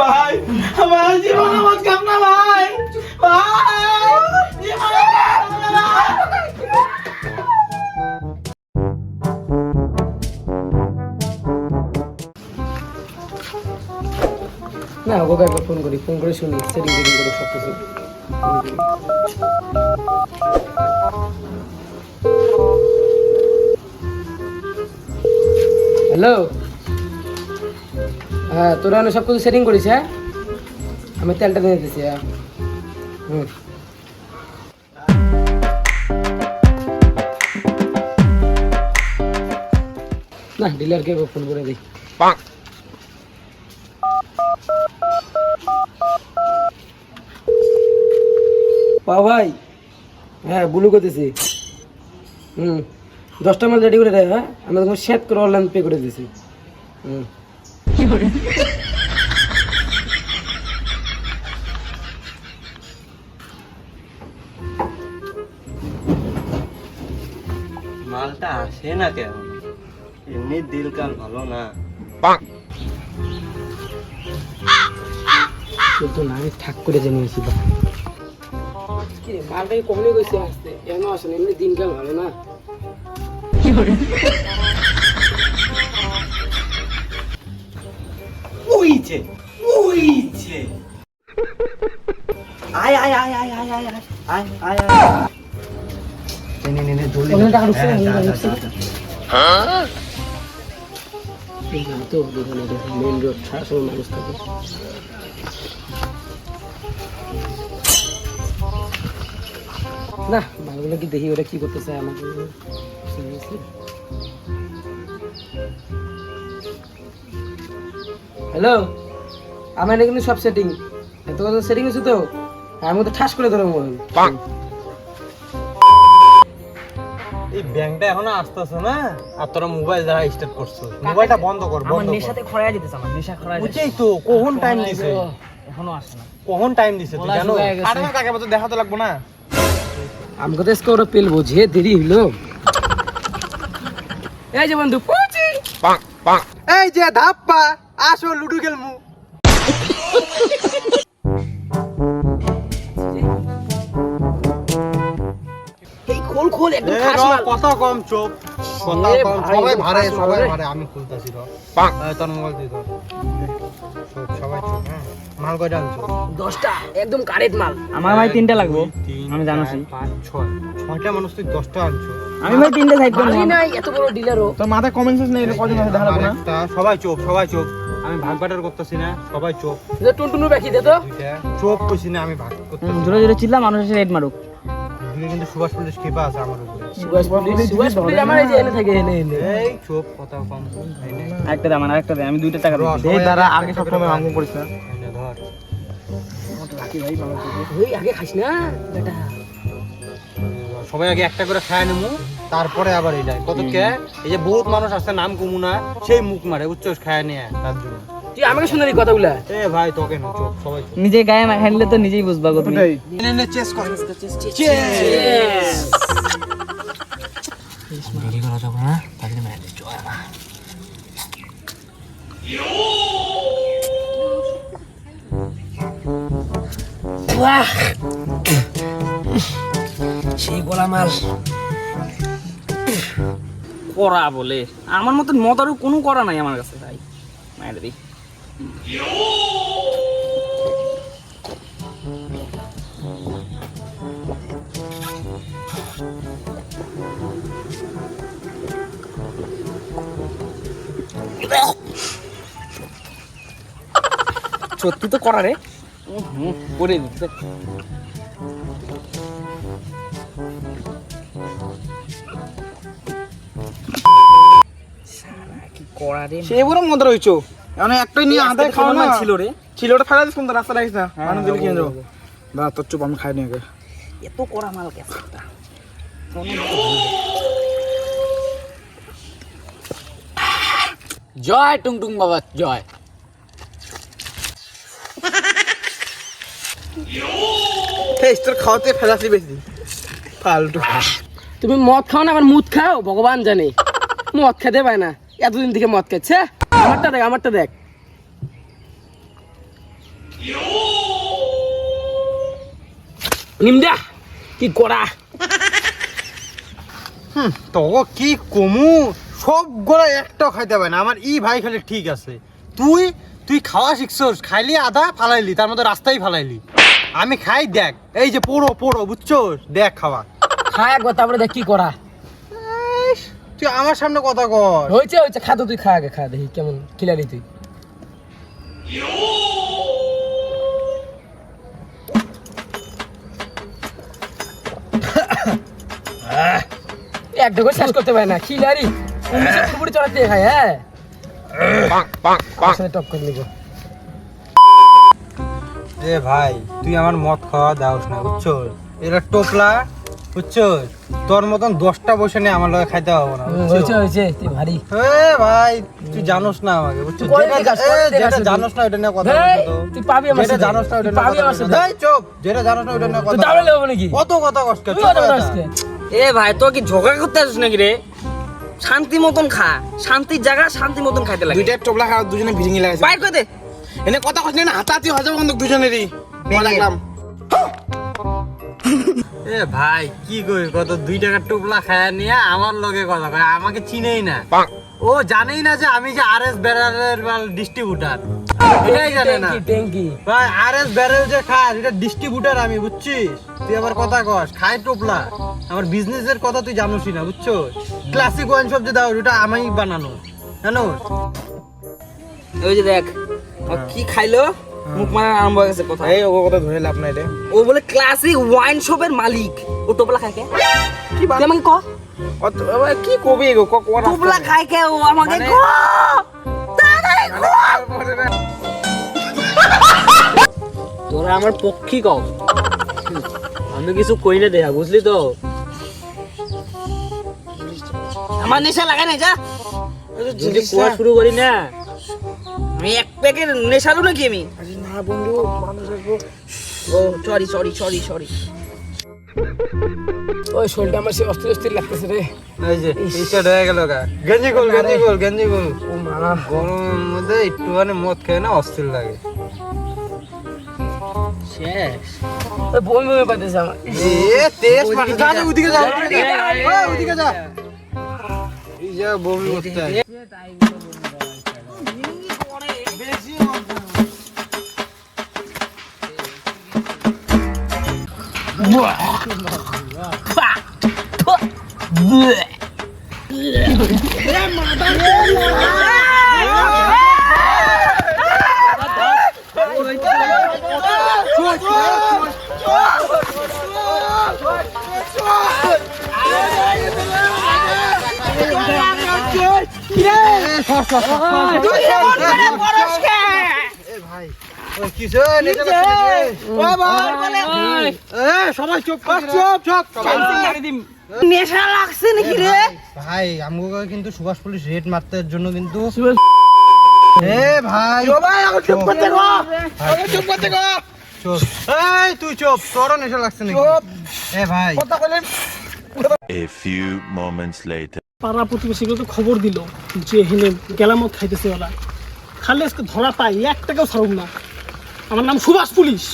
ভাই ভাই জীবনে মত কাম ভাই। ভাই না, ওকে একবার ফোন করি ফোন করে শুনি সেটিং টেটিং করে সব কিছু হ্যালো হ্যাঁ তোরা আমি সব কিছু সেটিং করিস হ্যাঁ? আমি তেলটা দিয়ে দিতেছি হ্যাঁ। হুম। না ডিলারকে ফোন করে দিই পা ভাই? হ্যাঁ বুলু করতেছি। হুম। দশটা মাল রেডি করে দেয় হ্যাঁ? আমরা তোমার সেট করে অনলাইন পে করে দিয়েছি। হুম। মালটা আসে না কেন? এমনি দিল কাল ভালো না। কিন্তু না আমি ঠাক করে কি রে, মালটাকে কমলে গেছে আসতে? এমন আসে এমনি দিনকাল ভালো না। উইছে উইছে আয় আয় আয় আয় আয় আয় আয় আয় আয় নে নে নে দৌড়ে ওখানে টাকা ঢুকছে না, হ্যাঁ, ওখানে যা, ঢুকছে যা, না। যা। এই না তো দোকানে মেন রোড ছাড়া সব মানুষ থাকে না মালগুলো কি দেখি ওরা কি করতে চায় আমাকে হ্যালো? আমার এটা কিন্তু সব সেটিং এত কথা সেটিং হচ্ছে তো? আমি তো ঠাস করে ধরো মোবাইল এই ব্যাংকটা এখনও আসতেছে না? আর তোরা মোবাইল দ্বারা স্টার্ট করছ। মোবাইলটা বন্ধ কর বন্ধ কর। নেশাতে আমার নেশা বুঝছেই তো কখন টাইম দিছে? এখনও আসে না। কখন টাইম দিছে তুই জানো? দেখা তো লাগবো না? আমাকে তো ওরা পেল বোঝে দেরি হইল এই যে বন্ধু পৌঁছি। এই যে ধাপ্পা। আসো লুডু খেলমু এই খোল খোল একদম খাস মাল। কথা কম চোপ কথা কম সবাই ভারে সবাই রে। ভারে আমি খুলতাছি র এই, তোর মোবাইল দিয়ে ধর। সবাই চোপ হ্যাঁ মাল কয়টা আনছো? দশটা একদম মাল। আমার ভাই তিনটা লাগবো আমি ছয়টা মানুষ তুই আনছো। আমি ভাই তিনটা সাইড মালই নাই এত বড় ডিলারও তোর মাথায় কমেন্ট সেন্স নেই কজন আছে দেখা আমার না? সবাই চোপ সবাই চোপ আমি ভাগ বাটার করতেছি না সবাই চোপ যে টুনটুনু রাখি দে তো। চোপ কইছি না আমি ভাগ করতেছি জোরে জোরে চিল্লা মানুষ এসে রেড মারুক। দুইটা কিন্তু সুভাষ পুলিশ কৃপা আছে আমার উপরে। সুভাষ পুলিশ সুভাষ পুলিশ আমার এই যে এনে থাকে এনে এনে। এই চোপ কথা কম এই নে, আরেকটা দে আমার আরেকটা আমি দুইটা টাকা দিই সবাই দ্বারা আগে একটা সব করে সময় ভাগ। করিস না। এই ধর। ওই আগে খাস না বেটা। সবাই আগে একটা করে খায় নেব। তারপরে আবার এই যায়। কত কে? এই যে বহুত মানুষ আছে নাম কমুনা সেই মুখ মারে উচ্চস খায় নিয়ে তার জন্য। তুই আমাকে শোনালি কথাগুলা। এ ভাই তোকে না চোপ সবাই নিজে গায়ে মাখাইলে তো নিজেই বুঝবা গো তুমি। চেস কর! দেরি করা যাবে না তাহলে জয় না সেই গোলা মাল করা বলে। আমার মতন মতারও কোনো করা নাই আমার কাছে ভাই। মায়ের দিই সত্যি তো করা রে। করে দিচ্ছে। সে বড় মদ রইছো মানে একটাই নিয়ে আদায় খাওয়া না। ছিল রে। ছিল ওটা ফেলা দিস কোন রাস্তা লাগিস না। মানুষ দিলে কিনে যাব বা তোর চুপ আমি খাই নি আগে। এত করা মাল একটা জয় টুংটুং বাবা জয়। এই তোর খাওয়াতে ফেলাসি বেশি ফালতু। তুমি মদ খাও না আবার মুদ খাও? ভগবান জানে। মদ খেতে পায় না। এতদিন থেকে মদ খাচ্ছে আমারটা দেখ আমারটা দেখ। নিমদা কি করা? হুম তো কি কমু? সব গোড়া একটাও খাইতে পারে না। আমার ই ভাই খালি ঠিক আছে। তুই তুই খাওয়া শিখছস খাইলি আধা ফালাইলি তার মধ্যে রাস্তায় ফালাইলি। আমি খাই দেখ এই যে পড়ো পড়ো বুঝছস? দেখ খাওয়া। খায় একবার তারপরে দেখ কি করা। তুই আমার সামনে কথা কর। হয়েছে হয়েছে খা তো তুই খা আগে খা দেখি কেমন খিলালি তুই। একটা করে শেষ করতে পারে না খিলারি কুপুরি চড়াতে খায় হ্যাঁ। টপ করে নিবো। এ ভাই তুই আমার মদ খাওয়া দাওস না বুঝছস এটা টোপলা বুঝছস তোর মতন দশটা বসে নিয়ে আমার লগে খাইতে পাবো না হয়েছে? হয়েছে তুই ভারী। এ ভাই তুই জানোস না আমাকে বুঝছস যেটা জানোস না ওটা নিয়ে কথা তো। তুই পাবি আমার যেটা জানোস না ওটা নিয়ে পাবি আমার সাথে। চুপ! যেটা জানোস না ওটা নিয়ে তুই কথা দাঁড়ালে হবে নাকি? কত কথা কষ্ট? এ ভাই তোর কি ঝগড়া করতে আসিস নাকি রে? শান্তি মতন খা। শান্তির জায়গা শান্তি মতন খাইতে লাগে। দুইটা টোপলা খাওয়া দুজনে ভিড়িঙি লাগাইছে। বাইর করে দে। এনে কথা কইছ না হাতাহাতি হয়ে যাবে কিন্তু দুজনেরই। মজা লাগলাম এ ভাই কি করিস কত দুই টাকার টুকলা খায়া নিয়ে আমার লগে কথা কয় আমাকে চিনেই না। ও জানেই না যে আমি যে আর এস ব্যারেলের ডিস্ট্রিবিউটার এটাই জানে না। ভাই আর এস ব্যারেল যে খাস এটা ডিস্ট্রিবিউটার আমি বুঝছিস? তুই আবার কথা কস খাই টোপলা। আমার বিজনেসের কথা তুই জানোসই না বুঝছ ক্লাসিক ওয়াইন শপ যে দাও ওটা আমি বানানো। জানো ওই যে দেখ কি খাইলো? মুখ মারা আরম্ভ হয়ে গেছে কথা। এই ও কথা ধরে লাভ নাই রে। ও বলে ক্লাসিক ওয়াইন শপের মালিক। ও টোপলা খায় কে? কি তুই আমাকে ক? অত কি কবি গো? কক ওরা টোপলা খায় কে? ও আমাকে মানে- ক? ক। তোরা আমার পক্ষী কও। আমি কিছু কই না দেখা বুঝলি তো? আমার নেশা লাগাই না যা। যদি কুয়া শুরু করি না আমি এক প্যাকেট নেশালু নাকি আমি না বন্ধু মানুষ আসব ও সরি সরি সরি সরি ওই শরীরটা আমার সে অস্থির অস্থির লাগতেছে রে এই যে হয়ে গেল গা গেঞ্জি গোল গেঞ্জি গোল গেঞ্জি গোল ও মা গরমের মধ্যে একটুখানি মদ খেয়ে না অস্থির লাগে শেষ ওই বমি বমি পাইতেছে আমার এ তেজ মারছে যা যা, ওদিকে যা ওদিকে যা ওদিকে যা এই যা বমি করতে হয়। এ ভাই ওই কিসে নেচে লাগছে এ সবাই চুপ চুপ চুপ নেশা লাগছে নাকি রে? ভাই আমগো কিন্তু সুভাষ পুলিশ রেড মারতে জন্য কিন্তু এ ভাই। ভাই আমাকে চুপ করতে গো আমাকে চুপ করতে গো চুপ। এই তুই চুপ। তোর নেশা লাগছে নাকি? চুপ। এ ভাই। A few moments later. পাড়া প্রতিবেশীগুলো তো খবর দিল যে হেনে গেলামত খাইতেছে ওরা। খালি আজকে ধরা পাই এক টাকাও ছাড়ুক না। আমার নাম সুভাষ পুলিশ।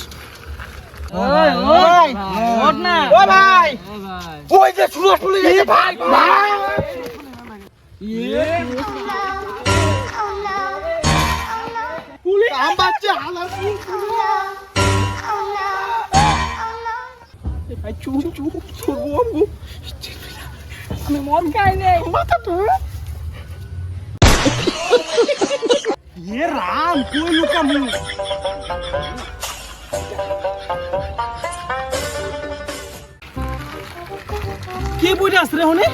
ওই যে সুভাষ পুলিশ ভাই ভাই। পুলিশ। আম বাচ্চা হালা ভাই চুপ চুপ করব আমি মন খাই নেই। মাথাটা এ রাম কই লুকামু কে বইটা আসছে রে হনে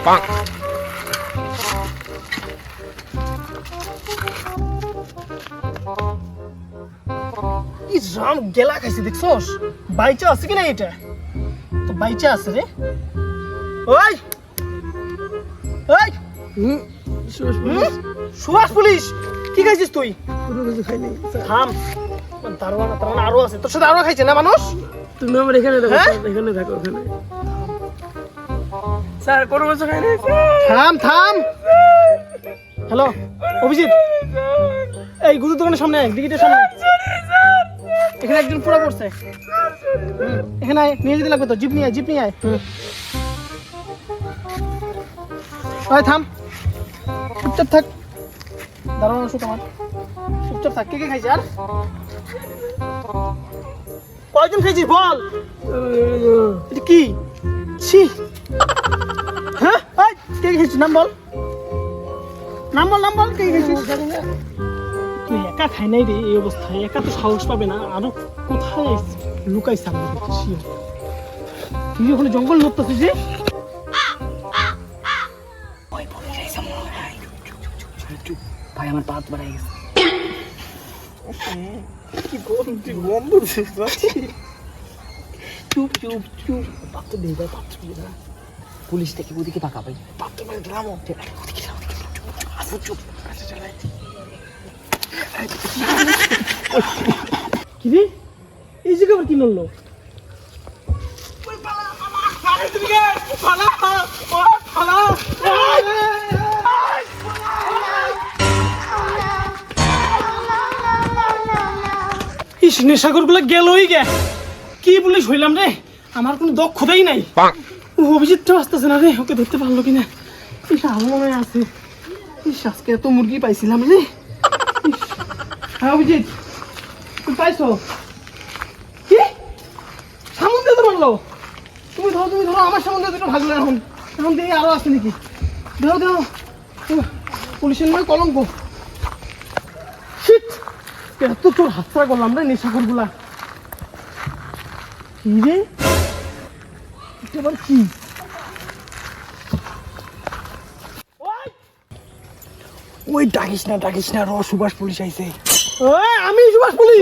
ই রাম গেলা খাইছে দেখছস বাইচা আছে কি না এটা তো বাইচা আছে রে ওই ওই? সুভাষ পুলিশ কি খাইছিস তুই? থাম। দারোয়ান দারোয়ান আরও আছে। তোর সাথে আরও খাইছে না মানুষ? তুমি আমার এখানে দেখো হ্যাঁ? এখানে স্যার কোনো কিছু খাই নাই থাম থাম। হ্যালো অভিজিৎ। এই গুরুর দোকানের সামনে আয়, দিঘিটার সামনে এখানে একজন পুরো পড়ছে। এখানে আয় নিয়ে যেতে লাগবে তো জিপ নিয়ে আয় জিপ নিয়ে আয়। আয় থাম। চুপচাপ থাক। দাঁড়ানো আমার। চুপচাপ থাক, কে কে খাইছে আর? কয়জন বল? কি? ছি। হ্যাঁ? কে খেয়েছিস নাম বল। নাম বল নাম বল, কে তুই একা খাই নাই রে এই অবস্থায়। একা তো সাহস পাবে না। আরও কোথায় লুকাইছে আমি তুই ওখানে জঙ্গল যে আমার পাত বাড়াই গেছে। চুপ চুপ চুপ। পাত্র দিয়ে দাও পাত্র দিয়ে দাও পুলিশ থেকে ওদিকে পাকা ভাই পাত্র মানে ধরামো ওদিকে আসো চুপ। কি রে? এই জায়গা আবার কি নড়লো ইস নেশাগরগুলো গেলই গে। কি পুলিশ হইলাম রে? আমার কোনো দক্ষতাই নাই। ও অভিজিৎ তো আসতেছে না রে ওকে ধরতে পারল কিনা? ইস মনে আছে। ইস আজকে এত মুরগি পাইছিলাম রে। হ্যাঁ অভিজিৎ তুই পাইছো? কি? সামন দিয়ে তো মারলো। তুমি ধরো তুমি ধরো আমার সামনে দুটো ভাগলো এখন। এখন দিয়ে আরও আছে নাকি? ধরো ধরো। পুলিশের নয় কলঙ্ক! এত তোর হাতটা করলাম রে নেশাখোরগুলা কি রে এটা আবার কি ওই ডাকিস না ডাকিস না র সুভাষ পুলিশ আইছে আমি সুভাষ পুলিশ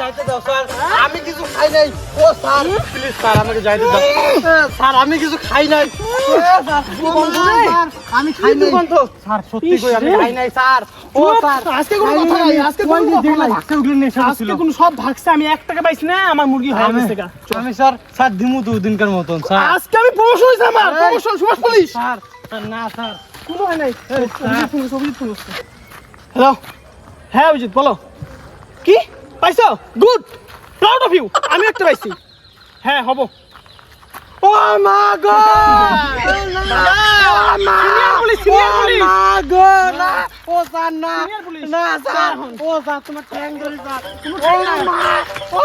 যাইতে দাও স্যার। আমি কিছু খাই নাই। ও স্যার প্লিজ স্যার আমাকে যাইতে দাও। স্যার আমি কিছু খাই নাই। আমি খাই নাই। স্যার সত্যি কই আমি খাই নাই স্যার। ও স্যার। আজকে কোনো কথা নাই আজকে কোনো কথা নাই। ভাগতে উঠলে নেশা আজকে কোনো সব ভাগছে আমি এক টাকা পাইছি না আমার মুরগি হয়ে আমি গেছে আমি স্যার স্যার দিমু দুদিনকার মতন স্যার। আজকে আমি প্রমোশন হয়েছে আমার promotion Subhash police. Sir sir, না স্যার। কোনো হয় নাই। হ্যালো। হ্যাঁ অভিজিৎ বলো। কি? পাইছো? গুড প্রাউড অফ ইউ আমি একটা পাইছি। হ্যাঁ হব। ও মা গো! সিনিয়র পুলিশ সিনিয়র পুলিশ মা গো! না ও স্যার না. না স্যার। ও স্যার তোমার ট্যাং ধরে স্যার ও মা! চল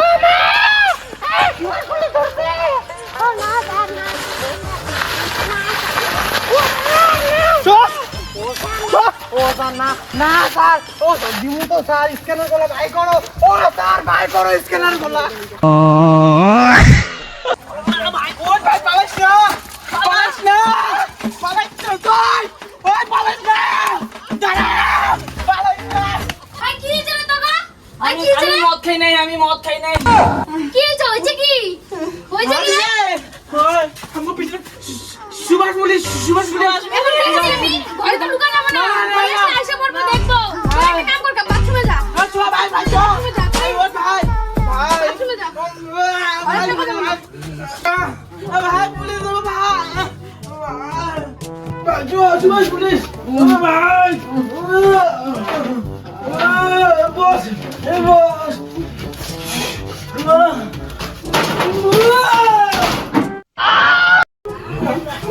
ও স্যার না না স্যার ও দিমু তো স্যার স্ক্যানারগুলো বাই করো ও স্যার বাই করো স্ক্যানারগুলো ভাই? ভাই আমি? মদ খাই নাই আমি মদ খাই নাই কি হয়েছে? হয়েছে কি? হয়েছে কি রে? সুভাষ পুলিশ সুভাষ এখন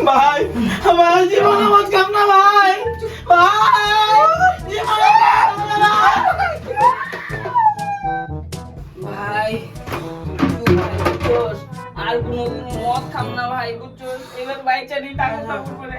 ভাই আমার জীবনে মত কাম না ভাই ভাই। বুঝছোস এবার বাইচা নিয়ে টাকা করে